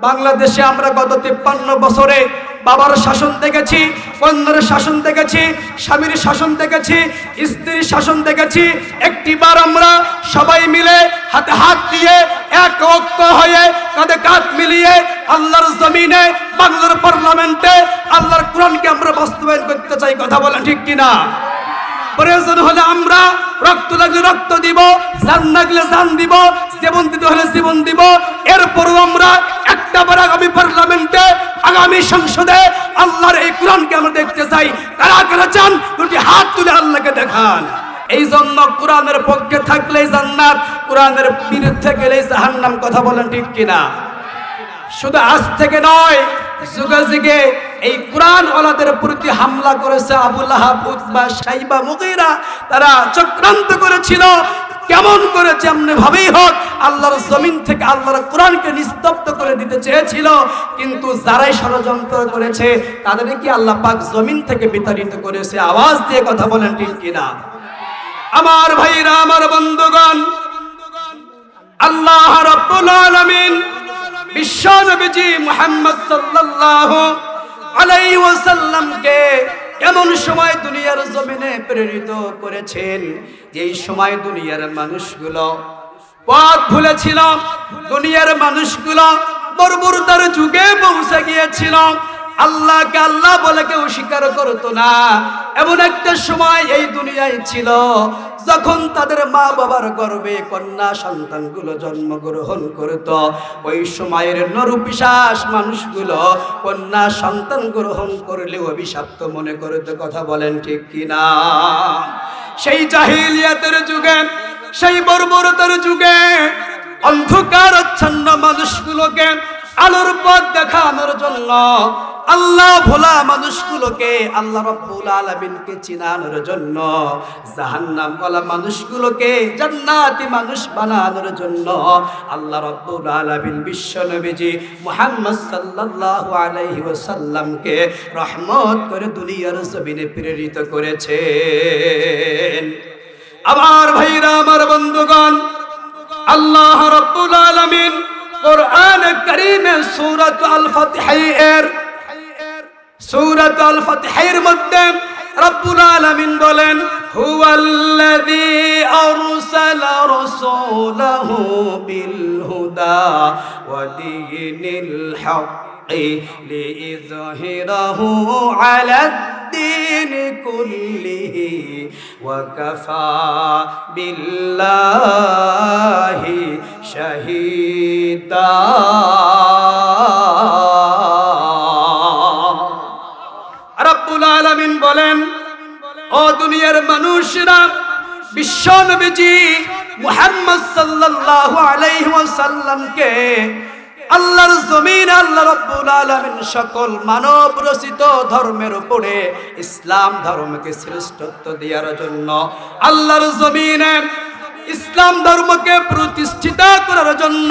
বাংলাদেশে আমরা গত তিপ্পান্ন বছরে বাবার শাসন দেখেছি, কন্যার শাসন দেখেছি, স্বামীর শাসন দেখেছি, স্ত্রীর শাসন দেখেছি। একটিবার আমরা সবাই মিলে হাতে হাত দিয়ে এক ঐক্য হয়ে কাঁধে কাঁধ মিলিয়ে আল্লাহর জমিনে, বাংলার পার্লামেন্টে আল্লাহর কোরআনকে আমরা বাস্তবায়ন করতে চাই, কথা বলেন ঠিক কিনা? প্রয়োজন হলে আমরা রক্ত লাগলে রক্ত দিব, জান লাগলে জান দিব জীবন দিতে হলে জীবন দিব। এরপরও আমরা একটা বার আগামী পার্লামেন্টে, আগামী সংসদে আল্লাহর এই কোরআনকে আমরা দেখতে চাই। কারা কারা চান? দুটি হাত তুলে আল্লাহকে দেখান। এই জন্য কোরআনের পক্ষে থাকলেই জান্নাত, কোরআনের বিরুদ্ধে গেলেই জাহান্নাম, কথা বলেন ঠিক কিনা? শুধু আজ থেকে নয়, যুগে যুগে এই কোরআন ওলাদের প্রতি হামলা করেছে আবুল আহাব উতবা, সাইবা, মুগিরা। তারা চক্রান্ত করেছিল। কেমন করে যেমনি ভাবেই হোক, আল্লাহর জমিন থেকে আল্লাহর কোরআনকে নিস্তব্ধ করে দিতে চেয়েছিল, কিন্তু যারাই ষড়যন্ত্র করেছে, তাদেরকে কি আল্লাহ পাক জমিন থেকে বিতাড়িত করেছে। আওয়াজ দিয়ে কথা বলেন ঠিক কিনা? আমার ভাইরা, আমার বন্ধুগণ, আল্লাহ রাব্বুল আলামিন বিশ্ব নবীজি মুহাম্মদ সাল্লাল্লাহু আলাইহি ওয়াসাল্লামকে এমন সময় দুনিয়ার জমিনে প্রেরিত করেছেন, যেই সময় দুনিয়ার মানুষগুলো পথ ভুলেছিল, দুনিয়ার মানুষগুলো বর্বরতার যুগে পৌঁছে গিয়েছিল। আল্লাহ আল্লাহ বলে কেউ স্বীকার করতো না। এমন একটা সময় এই দুনিয়ায় ছিল যখন তাদের মা বাবার গর্বে কন্যা সন্তানগুলো জন্মগ্রহণ করত, ওই সময়ের নরুপিশ্বাস মানুষগুলো কন্যা সন্তান গ্রহণ করলে অভিশপ্ত মনে করতে, কথা বলেন ঠিক কিনা? সেই জাহিলিয়াতের যুগে, সেই বর্বরতার যুগে অন্ধকার আচ্ছন্ন মানুষগুলোকে আলোর পথ দেখানোর জন্য আল্লাহ ভোলা মানুষগুলোকে আল্লাহ রব্বুল আলমিনকে চিনানোর জন্য জাহান্নাম বলা মানুষগুলোকে জান্নাতি মানুষ বানানোর জন্য আল্লাহ রব্বুল আলমিন বিশ্ব নবীজি মুহাম্মদ সাল্লাল্লাহু আলাইহি ওয়াসাল্লামকে রহমত করে দুনিয়ার জমিনে প্রেরিত করেছেন। আমার ভাইরা, আমার বন্ধুগণ, আল্লাহ রব্বুল আলামিন কোরআন কারীমে সূরাত আল ফাতিহের সূরাত আল ফাতিহের মধ্যে রব্বুল আলামিন বলেন হুয়াল্লাযী আরসালা রাসূলাহু বিল হুদা ওয়া দীনিল হক ليظهره على الدين كله وكفى بالله شهيدا রব্বুল আলামিন বলেন, ও দুনিয়ার মানুষরা, বিশ্ব নবীজি মুহাম্মদ সাল্লাল্লাহু আলাইহি ওয়াসাল্লামকে আল্লাহর জমিন, আল্লাহ রব্বুল আলামিন সকল মানব রচিত ধর্মের উপরে ইসলাম ধর্মকে শ্রেষ্ঠত্ব দেওয়ার জন্য আল্লাহর জমিনে ইসলাম ধর্মকে প্রতিষ্ঠিত করার জন্য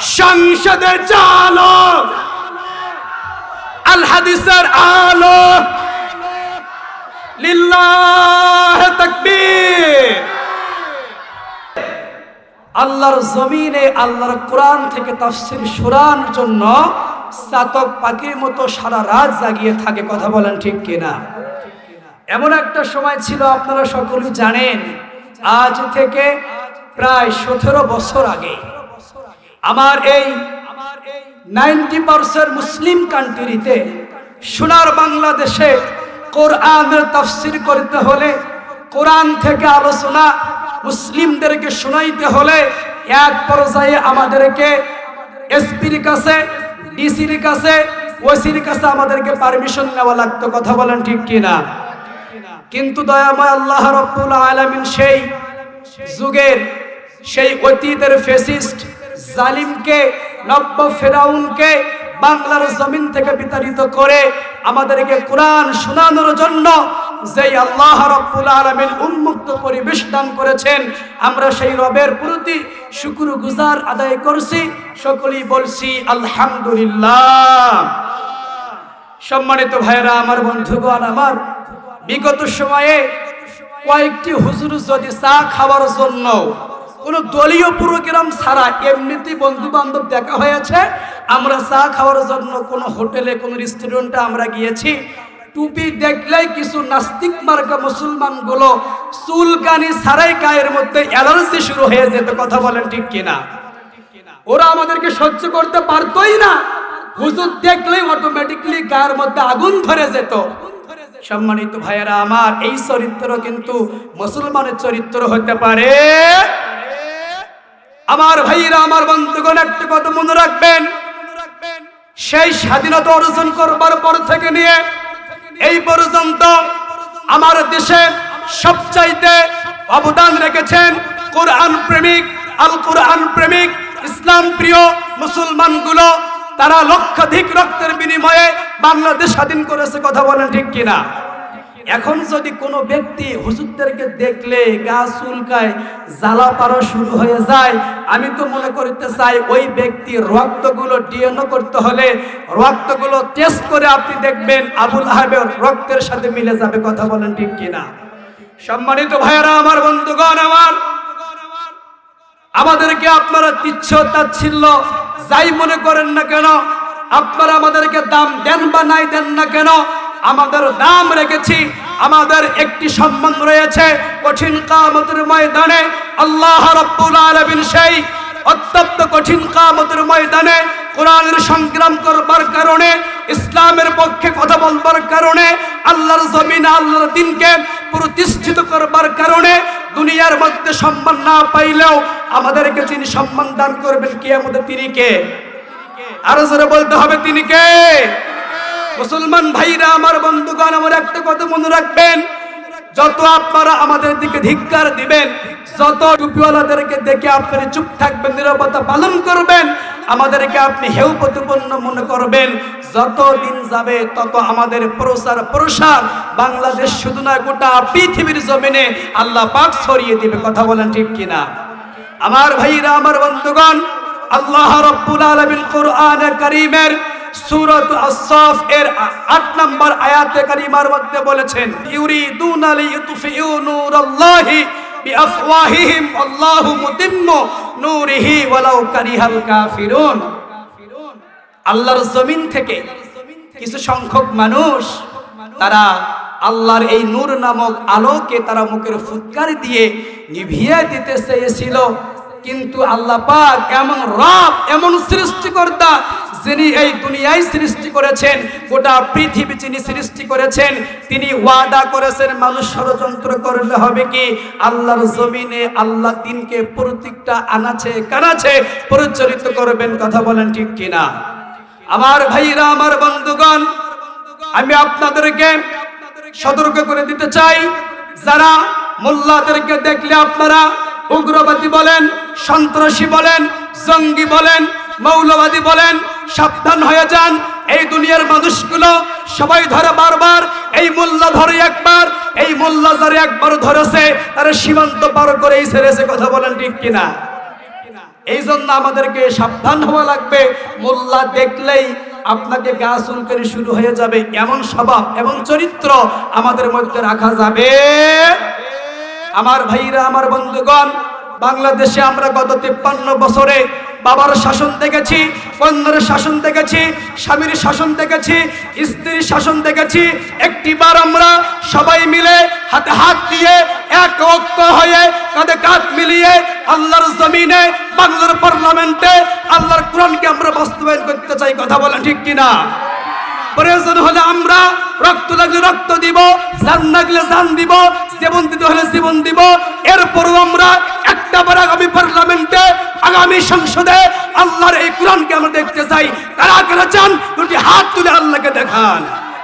সংসদে চালো আল হাদিসের আলো আল্লাহর জমিনে, আল্লাহর কোরআন থেকে তাফসির শুরার জন্য চাতক পাখির মতো সারা রাত জাগিয়ে থাকে, কথা বলেন ঠিক কিনা? এমন একটা সময় ছিল, আপনারা সকলেই জানেন, আজ থেকে প্রায় সতেরো বছর আগে। আমার এই নাইনটি পার্সেন্ট মুসলিম কান্ট্রিতে সোনার বাংলাদেশে কোরআনের তাফসির করতে হলে, কোরআন থেকে আলোচনা মুসলিমদেরকে শোনাইতে হলে এক পর্যায়ে আমাদেরকে এসপির কাছে, ডিসির কাছে, ওসির কাছে আমাদেরকে পারমিশন নেওয়া লাগতো। কথা বলেন ঠিক কিনা? কিন্তু দয়াময় আল্লাহ রব্বুল আলামিন সেই যুগের সেই অতীতের ফেসিস্ট জালিমকে নব্য ফেরাউনকে বাংলার জমিন থেকে বিতাড়িত করে আমাদেরকে কোরআন শোনানোর জন্য যেই আল্লাহ রব্বুল আলামিন উন্মুক্ত পরিবেশ দান করেছেন, আমরা সেই রবের প্রতি শুকুর গুজার আদায় করছি। সকলেই বলছি, আলহামদুলিল্লাহ। সম্মানিত ভাইরা আমার বন্ধুগণ, আমার বিগত সময়ে কয়েকটি হুজুর যদি চা খাওয়ার জন্য কোনো দলীয় প্রোগ্রাম ছাড়া এমনিতেই বন্ধু বান্ধব দেখা হয়েছে। আমরা চা খাওয়ার জন্য কোনো হোটেলে, কোনো রেস্টুরেন্টে আমরা গিয়েছি। টুপি দেখলেই কিছু নাস্তিক মার্কা মুসলমানগুলো চুলকানি ছাড়াই গায়ের মধ্যে অ্যালার্জি শুরু হয়ে যেত, কথা বলেন ঠিক কিনা? ওরা আমাদেরকে সহ্য করতে পারতোই না। হুজুর দেখলেই অটোমেটিকলি গায়ের মধ্যে আগুন ধরে যেত। সম্মানিত ভাইয়েরা আমার এই চরিত্র কিন্তু মুসলমানের চরিত্র হতে পারে। আমার ভাইরা, আমার বন্ধুগণ, একটা কথা মনে রাখবেন। সেই স্বাধীনতা অর্জন করবার পর থেকে নিয়ে এই পর্যন্ত আমার দেশে সবচাইতে অবদান রেখেছেন কোরআন প্রেমিক, আল কোরআন প্রেমিক, ইসলাম প্রিয় মুসলমানগুলো। তারা লক্ষাধিক রক্তের বিনিময়ে বাংলাদেশ স্বাধীন করেছে, কথা বলেন ঠিক কিনা? এখন যদি কোনো ব্যক্তি হুজুরদেরকে দেখলে গা চুলকায়, জ্বালা পারা শুরু হয়ে যায়, আমি তো মনে করতে চাই ওই ব্যক্তি রক্তগুলো ডিএনও করতে হলে রক্তগুলো টেস্ট করে আপনি দেখবেন আবুল আহাবের রক্তের সাথে মিলে যাবে, কথা বলেন ঠিক কিনা? সম্মানিত ভাইয়েরা, আমার বন্ধুগণ, আমার আমাদেরকে আপনারা তিচ্ছ তাচ্ছিল্য যাই মনে করেন না কেন, আপনারা আমাদেরকে দাম দেন বা নাই দেন না কেন আমাদের নাম রেখেছি, আমাদের একটি সম্মান রয়েছে। কঠিন কামতের ময়দানে আল্লাহ রাব্বুল আলামিন সেই অত্যন্ত কঠিন কামতের ময়দানে কোরআনের সংগ্রাম করবার কারণে, ইসলামের পক্ষে কথা বলবার কারণে, আল্লাহর জমিন, আল্লাহর দিনকে প্রতিষ্ঠিত করবার কারণে দুনিয়ার মধ্যে সম্মান না পাইলেও আমাদেরকে যিনি সম্মান দান করবেন কি আমাদের তিনি কে? আরও বলতে হবে, তিনি কে? মুসলমান ভাইরা, আমার বন্ধুগণ, আমার একটা কথা মনে রাখবেন। যত আপনারা আমাদের দিকে ধিক্কার দিবেন, যত টুপিওয়ালাদেরকে দেখে আপনারা চুপ থাকবেন, নিরাপত্তা পালন করবেন, আমাদেরকে আপনি হেউ প্রতিপন্ন মনে করবেন। যত দিন যাবে, তত আমাদের প্রসার প্রসার বাংলাদেশ শুধু না, গোটা পৃথিবীর জমিনে আল্লাহ পাক ছড়িয়ে দিবে। কথা বলেন ঠিক কিনা? আমার ভাইরা, আমার বন্ধুগণ, আল্লাহ রব্বুল আলামিন কোরআনে কারীমের সূরাত আস-সাফ এর 8 নম্বর আয়াতে কারীমার মধ্যে বলেছেন, ইউরিদুনা লিইউতফিউ নূরাল্লাহি বিআফওয়াহিহিম, আল্লাহু মুতিম্মু নূরিহি ওয়ালাউ কারিহাল কাফিরুন। আল্লাহর জমিন থেকে কিছু সংখ্যক মানুষ, তারা আল্লাহর এই নূর নামক আলোকে তারা মুখের ফুৎকার দিয়ে নিভিয়ে দিতে চেয়েছিল। কিন্তু আল্লাহ পাক এমন রব, এমন সৃষ্টিকর্তা যিনি এই দুনিয়ায় সৃষ্টি করেছেন, গোটা পৃথিবী যিনি সৃষ্টি করেছেন, তিনি ওয়াদা করেছেন, মানুষ ষড়যন্ত্র করলে হবে কি? আল্লাহর জমিনে আল্লাহ দিনকে প্রত্যেকটা আনাছে কানাছে পরিচালিত করবেন, কথা বলেন ঠিক কিনা? আমার ভাইরা, আমার বন্ধুগণ, আমি আপনাদেরকে সতর্ক করে দিতে চাই, যারা মোল্লাদেরকে দেখলে আপনারা উগ্রবাদী বলেন, সন্ত্রাসী বলেন, জঙ্গি বলেন, মৌলবাদী বলেন সাবধান হয়ে যান। এই দুনিয়ার মানুষগুলো সবাই ধরে বারবার, এই মোল্লা ধরে একবার, এই মোল্লা যারে একবার ধরেছে, তারা সীমান্ত পার করেই ছেড়েছে কথা বলেন ঠিক কিনা? এই জন্য আমাদেরকে সাবধান হওয়া লাগবে। মোল্লা দেখলেই আপনাকে গা চুলকানি শুরু হয়ে যাবে। এমন স্বভাব এবং চরিত্র আমাদের মধ্যে রাখা যাবে। আমার ভাইরা, আমার বন্ধুগণ, বাংলাদেশে আমরা গত তিপ্পান্ন বছরে বাবার শাসন দেখেছি, কন্যার শাসন দেখেছি, স্বামীর শাসন দেখেছি, স্ত্রীর শাসন দেখেছি। একটিবার আমরা সবাই মিলে হাতে হাত দিয়ে এক ঐক্য হয়ে, কাঁধে কাঁধ মিলিয়ে আল্লাহর জমিনে, বাংলার পার্লামেন্টে, আল্লাহর কোরআনকে আমরা বাস্তবায়ন করতে চাই। কথা বলেন ঠিক কিনা? প্রয়োজন হলে আমরা রক্ত লাগলে রক্ত দিব, জান লাগলে জান দিব, জীবন দিতে হলে জীবন দিব। এরপরও আমরা একটা বার আগামী পার্লামেন্টে, আগামী সংসদে আল্লাহর এই কোরআনকে আমরা দেখতে চাই। কারা কারা চান? দুটি হাত তুলে আল্লাহকে দেখান।